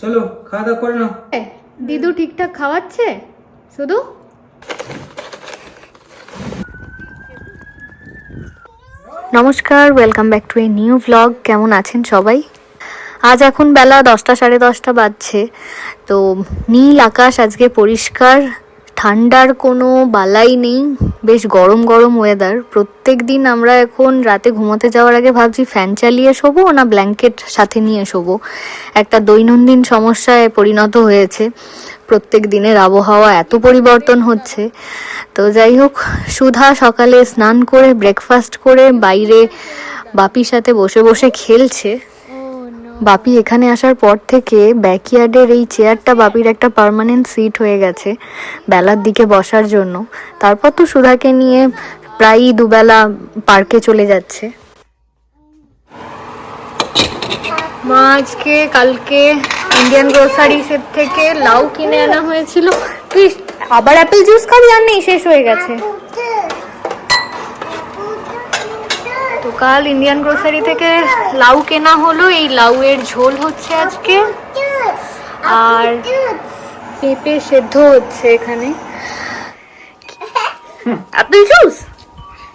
চলো খাওয়া দাওয়া করে নাও। দিদু ঠিকঠাক খাওয়াচ্ছে? শুধু? নমস্কার welcome back to a new vlog কেমন আছেন সবাই? আজ এখন বেলা দশটা সাড়ে দশটা বাজছে। তো নীল আকাশ আজকে পরিষ্কার। ঠান্ডার কোনো বালাই নেই, বেশ গরম গরম ওয়েদার প্রত্যেক দিন আমরা এখন রাতে ঘুমোতে যাওয়ার আগে ভাবছি ফ্যান চালিয়ে শোবো না ব্ল্যাঙ্কেট সাথে নিয়ে শোবো। একটা দৈনন্দিন সমস্যায় পরিণত হয়েছে। প্রত্যেক দিনের আবহাওয়া এত পরিবর্তন হচ্ছে। তো যাই হোক, সুধা সকালে স্নান করে ব্রেকফাস্ট করে, বাইরে বাপির সাথে বসে বসে খেলছে। বাপি এখানে আসার পর থেকে ব্যাকইয়ার্ডের এই চেয়ারটা বাপির একটা পার্মানেন্ট সিট হয়ে গেছে বেলার দিকে বসার জন্য। তারপর তো সুধাকে নিয়ে প্রায়ই দুবেলা পার্কে চলে যাচ্ছে। মা, আজকে, কালকে ইন্ডিয়ান গ্রোসারিসের থেকে লাউ কিনে আনা হয়েছিল। তুই আবার অ্যাপেল জুস খাবি? আর নেই, শেষ হয়ে গেছে। কাল ইন্ডিয়ান গ্রোসারি থেকে লাউ কেনা হলো। এই লাউয়ের ঝোল হচ্ছে আজকে। আর পেঁপে সেদ্ধ হচ্ছে এখানে। Apple juice?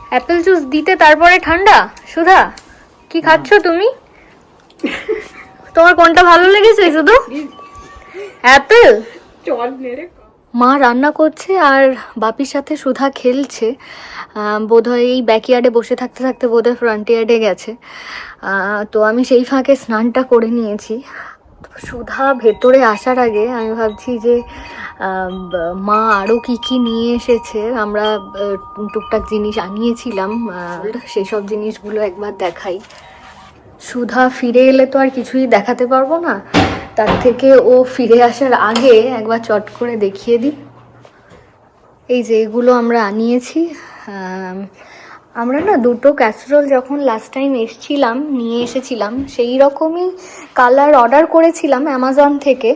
অ্যাপেল জুস দিতে তারপরে ঠান্ডা? সুধা কি খাচ্ছ তুমি? তোমার কোনটা ভালো লেগেছে শুধু? অ্যাপেল? মা রান্না করছে আর বাপির সাথে সুধা খেলছে। বোধহয় এই ব্যাকইয়ার্ডে বসে থাকতে থাকতে বোধহয় ফ্রন্ট ইয়ার্ডে গেছে। তো আমি সেই ফাঁকে স্নানটা করে নিয়েছি। সুধা ভেতরে আসার আগে আমি ভাবছি যে মা আরও কি কি নিয়ে এসেছে? আমরা টুকটাক জিনিস আনিয়েছিলাম সেই সব জিনিসগুলো একবার দেখাই। সুধা ফিরে এলে তো আর কিছুই দেখাতে পারব না। তার থেকে ও ফিরে আসার আগে একবার চট করে দেখিয়ে দিই। এই যে এগুলো আমরা আনিয়েছি আমরা না দুটো ক্যাসরোল যখন লাস্ট টাইম এসছিলাম, নিয়ে এসেছিলাম, সেই রকমই কালার অর্ডার করেছিলাম অ্যামাজন থেকে।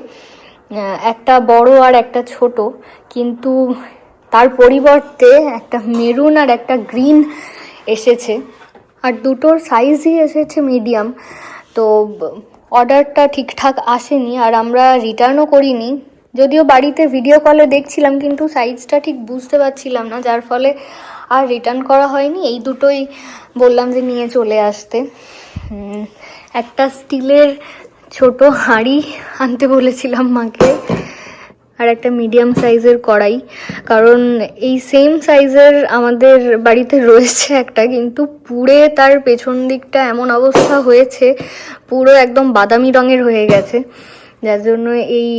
একটা বড় আর একটা ছোট। কিন্তু তার পরিবর্তে একটা মেরুন আর একটা গ্রিন এসেছে। আর দুটোর সাইজই এসেছে মিডিয়াম তো অর্ডারটা ঠিকঠাক আসেনি আর আমরা রিটার্নও করিনি। যদিও বাড়িতে ভিডিও কলে দেখছিলাম, কিন্তু সাইজটা ঠিক বুঝতে পারছিলাম না, যার ফলে আর রিটার্ন করা হয়নি। এই দুটোই বললাম যে নিয়ে চলে আসতে। একটা স্টিলের ছোট হাঁড়ি আনতে বলেছিলাম মাকে। আর একটা মিডিয়াম সাইজের কড়াই। কারণ এই সেম সাইজের আমাদের বাড়িতে রয়েছে একটা, কিন্তু পুড়ে তার পেছন দিকটা এমন অবস্থা হয়েছে, পুরো একদম বাদামি রঙের হয়ে গেছে। যার জন্য এই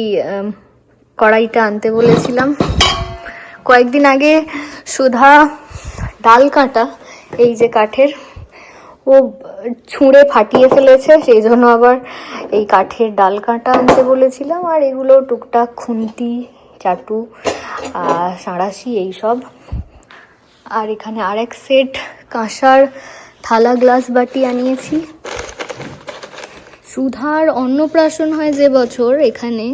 কড়াইটা আনতে বলেছিলাম। কয়েকদিন আগে সুধা ডাল কাঁটা, এই যে কাঠের ও ছুঁড়ে ফাটিয়ে ফেলেছে, সেই জন্য আবার এই কাঠের ডাল কাঁটা আনতে বলেছিলাম, আর এগুলো টুকটাক খুন্তি, চাটু আর সাঁড়াশি এইসব। আর এখানে আরেক সেট কাঁসার থালা গ্লাস বাটি আনিয়েছি। সুধার অন্নপ্রাশন হয় যে বছর এখানে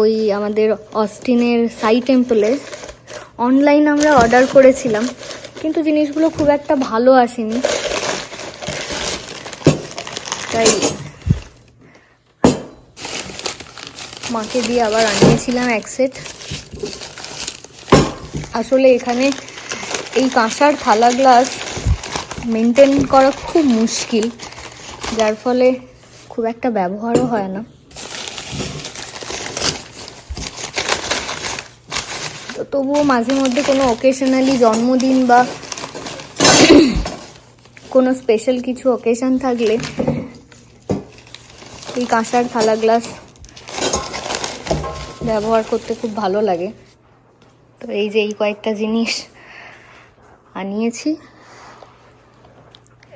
ওই আমাদের অস্টিনের সাই টেম্পলে। অনলাইন আমরা অর্ডার করেছিলাম, কিন্তু জিনিসগুলো খুব একটা ভালো আসেনি। তাই মাকে দিয়ে আবার আনিয়েছিলাম এক সেট। আসলে এখানে এই কাঁসার থালা গ্লাস মেনটেন করা খুব মুশকিল, যার ফলে খুব একটা ব্যবহারও হয় না। তো তবুও মাঝে মধ্যে কোনো অকেশনালি জন্মদিন বা কোনো স্পেশাল কিছু অকেশন থাকলে এই কাঁসার থালা গ্লাস ব্যবহার করতে খুব ভালো লাগে। তো এই যে এই কয়েকটা জিনিস আনিয়েছি।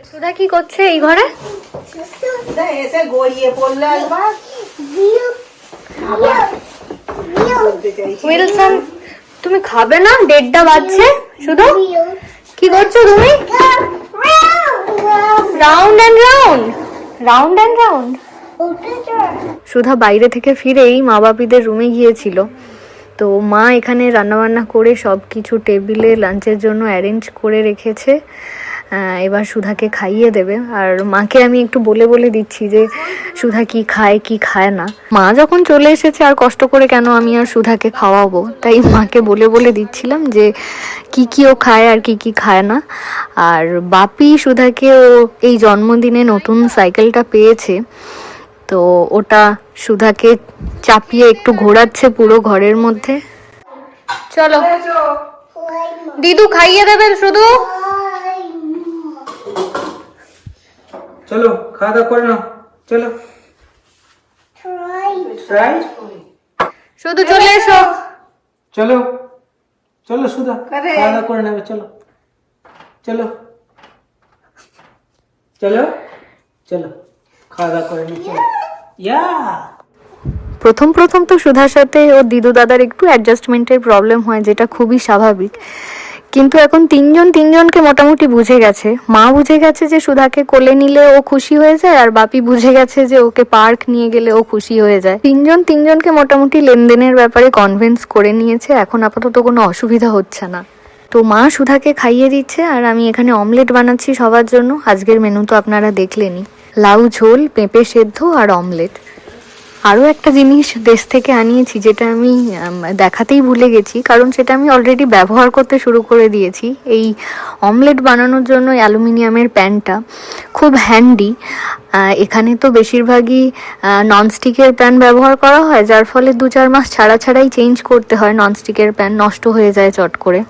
সুদা কি করছে এই ঘরে? এসে গড়িয়ে পড়ল একবার। উইলসন তুমি খাবে না? দেড়টা বাজছে। শুধু কি করছ তুমি? Round and round round and round Sudha বাইরে থেকে ফিরেই মা বাপিদের রুমে গিয়েছিল। তো মা এখানে রান্নাবান্না করে সব কিছু টেবিলে লাঞ্চের জন্য অ্যারেঞ্জ করে রেখেছে। এবার সুধাকে খাইয়ে দেবে। আর মাকে আমি একটু বলে বলে দিচ্ছি যে, সুধা কি খায় কি খায় না। মা যখন চলে এসেছে, আর কষ্ট করে কেন আমি আর সুধাকে খাওয়াবো? তাই মাকে বলে বলে দিচ্ছিলাম যে, কি কি ও খায় আর কি কি খায় না। আর বাপি সুধাকে ও এই জন্মদিনে নতুন সাইকেলটা পেয়েছে। তো ওটা সুধাকে চাপিয়ে একটু ঘোরাচ্ছে পুরো ঘরের মধ্যে। চলো। দিদু খাইয়ে দেবেন শুধু? চলো খাওয়া দাওয়া করে নাও। চলো। শুধু চলে এসো। চলো। চলো সুধা খাওয়া দাওয়া করে নেবে চলো। চলো। চলো। চলো খাওয়া দাওয়া করে নি চলো। প্রথম প্রথম তো সুধার সাথে ওর দিদু দাদার একটু অ্যাডজাস্টমেন্টের প্রবলেম হয়, যেটা খুবই স্বাভাবিক। কিন্তু এখন তিনজন তিনজনকে মোটামুটি বুঝে গেছে। মা বুঝে গেছে যে সুধাকে কোলে নিলে ও খুশি হয়ে যায়, আর বাপি বুঝে গেছে যে ওকে পার্ক নিয়ে গেলে ও খুশি হয়ে যায়। তিনজন তিনজনকে মোটামুটি লেনদেনের ব্যাপারে কনভিন্স করে নিয়েছে। এখন আপাতত কোনো অসুবিধা হচ্ছে না। তো মা সুধাকে খাইয়ে দিচ্ছে, আর আমি এখানে অমলেট বানাচ্ছি সবার জন্য। আজকের মেনু তো আপনারা দেখলেনই। লাউ ঝোল, পেঁপে সেদ্ধ আর অমলেট। আরও একটা জিনিস দেশ থেকে আনিয়েছি, যেটা আমি দেখাতেই ভুলে গেছি, কারণ সেটা আমি অলরেডি ব্যবহার করতে শুরু করে দিয়েছি। এই অমলেট বানানোর জন্য অ্যালুমিনিয়ামের প্যানটা খুব হ্যান্ডি এখানে তো বেশিরভাগই ননস্টিকের প্যান ব্যবহার করা হয়, যার ফলে দু চার মাস ছাড়া ছাড়াই চেঞ্জ করতে হয় ননস্টিকের প্যান নষ্ট হয়ে যায় চট করে।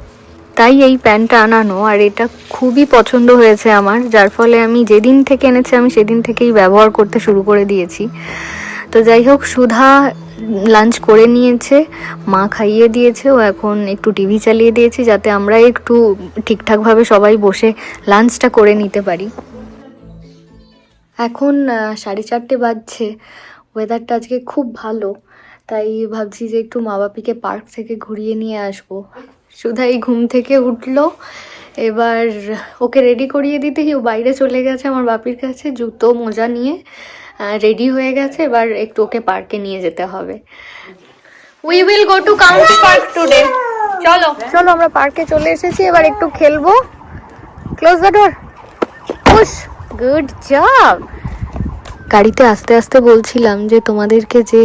তাই এই প্যান্টটা আনানো, আর এটা খুবই পছন্দ হয়েছে আমার, যার ফলে আমি যেদিন থেকে এনেছি, আমি সেদিন থেকেই ব্যবহার করতে শুরু করে দিয়েছি। তো যাই হোক, সুধা লাঞ্চ করে নিয়েছে, মা খাইয়ে দিয়েছে, ও এখন একটু টিভি চালিয়ে দিয়েছি, যাতে আমরা একটু ঠিকঠাকভাবে সবাই বসে লাঞ্চটা করে নিতে পারি। এখন সাড়ে চারটে বাজছে ওয়েদারটা আজকে খুব ভালো, তাই ভাবছি যে একটু মা বাপিকে পার্ক থেকে ঘুরিয়ে নিয়ে আসব। সুধা এই ঘুম থেকে উঠল। এবার ওকে রেডি করিয়ে দিতেই ও বাইরে চলে গেছে আমার বাপির কাছে, জুতো, মোজা নিয়ে রেডি হয়ে গেছে, এবার একটু ওকে পার্কে নিয়ে যেতে হবে। We will go to county park today চলো। চলো, আমরা পার্কে চলে এসেছি, এবার একটু খেলব। Close the door push good job গাড়িতে আস্তে আস্তে বলছিলাম যে তোমাদেরকে যে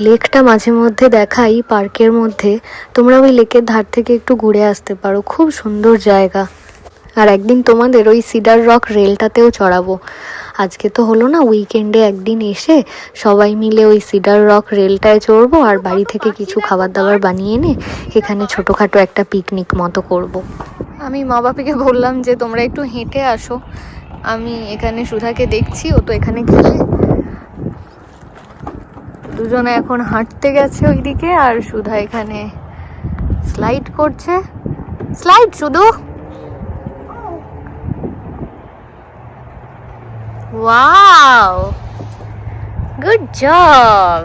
লেকটা মাঝে মধ্যে দেখাই পার্কের মধ্যে, তোমরা ওই লেকের ধার থেকে একটু ঘুরে আসতে পারো। খুব সুন্দর জায়গা। আর একদিন তোমাদের ওই সিডার রক রেলটাতেও চড়াবো। আজকে তো হলো না উইকেন্ডে একদিন এসে সবাই মিলে ওই সিডার রক রেলটায় চড়বো আর বাড়ি থেকে কিছু খাবার দাবার বানিয়ে এনে এখানে ছোটোখাটো একটা পিকনিক মতো করব। আমি মা বাপিকে বললাম যে তোমরা একটু হেঁটে আসো। আমি এখানে সুধাকে দেখছি ও তো এখানে খেলে। দুজনে এখন হাঁটতে গেছে ওইদিকে আর সুধা এখানে স্লাইড করছে। স্লাইড শুধু? Wow good job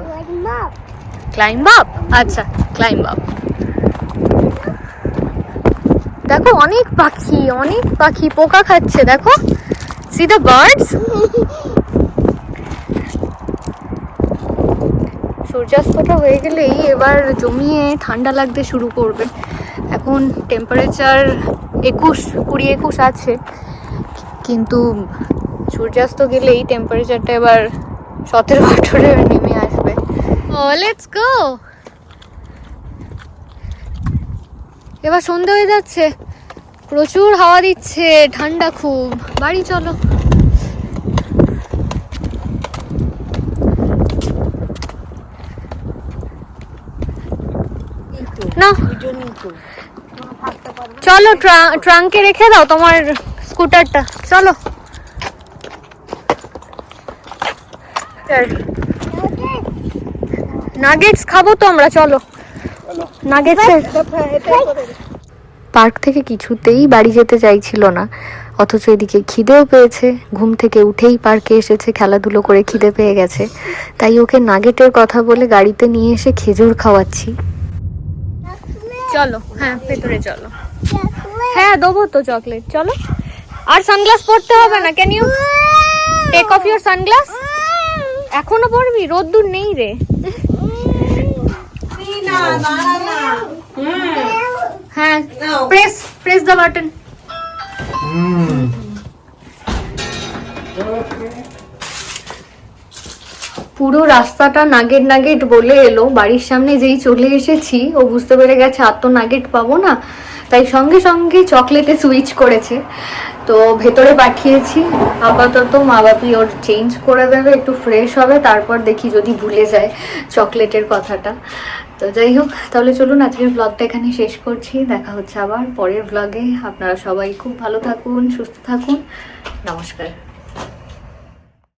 climb up আচ্ছা ক্লাইম্ব আপ দেখো অনেক পাখি অনেক পাখি পোকা খাচ্ছে দেখো। সি দ্য বার্ডস সূর্যাস্তটা হয়ে গেলেই এবার জমিয়ে ঠান্ডা লাগতে শুরু করবে। এখন টেম্পারেচার একুশ কুড়ি একুশ আছে। কিন্তু সূর্যাস্ত গেলেই টেম্পারেচারটা এবার সতেরো আঠেরো নেমে আসবে। ও লেটস গো এবার সন্ধে হয়ে যাচ্ছে। প্রচুর হাওয়া দিচ্ছে ঠান্ডা খুব বাড়ি চলো না চলো ট্রাঙ্কে রেখে দাও তোমার স্কুটারটা চলো নাগেটস খাব তো আমরা চলো নাগেটস পার্ক থেকে কিছুতেই বাড়ি যেতে চাইছিল না। অথচ এদিকে খিদেও পেয়েছে ঘুম থেকে উঠেই পার্কে এসেছে খেলাধুলো করে খিদে পেয়ে গেছে। তাই ওকে নাগেটের কথা বলে গাড়িতে নিয়ে এসে খেজুর খাওয়াচ্ছি। চলো হ্যাঁ ভেতরে চলো। হ্যাঁ দেবো তো চকলেট চলো। আর সানগ্লাস পরতে হবে না can you take off your sunglass এখনও পরবি? রোদ্দুর নেই রে। না হ্যাঁ নাও। প্রেস প্রেস দ্য বাটন পুরো রাস্তাটা নাগেট নাগেট বলে এলো। বাড়ির সামনে যেই চলে এসেছি ও বুঝতে পেরে গেছে আর তো নাগেট পাবো না। তাই সঙ্গে সঙ্গে চকলেটে সুইচ করেছে। তো ভেতরে পাঠিয়েছি। আপাতত মা বাপি ওর চেঞ্জ করে দেবে একটু ফ্রেশ হবে তারপর দেখি যদি ভুলে যায় চকলেটের কথাটা। তো যাই হোক, তাহলে চলুন আজকের ব্লগটা এখানে শেষ করছি। দেখা হচ্ছে আবার পরের ব্লগে আপনারা সবাই খুব ভালো থাকুন, সুস্থ থাকুন। নমস্কার।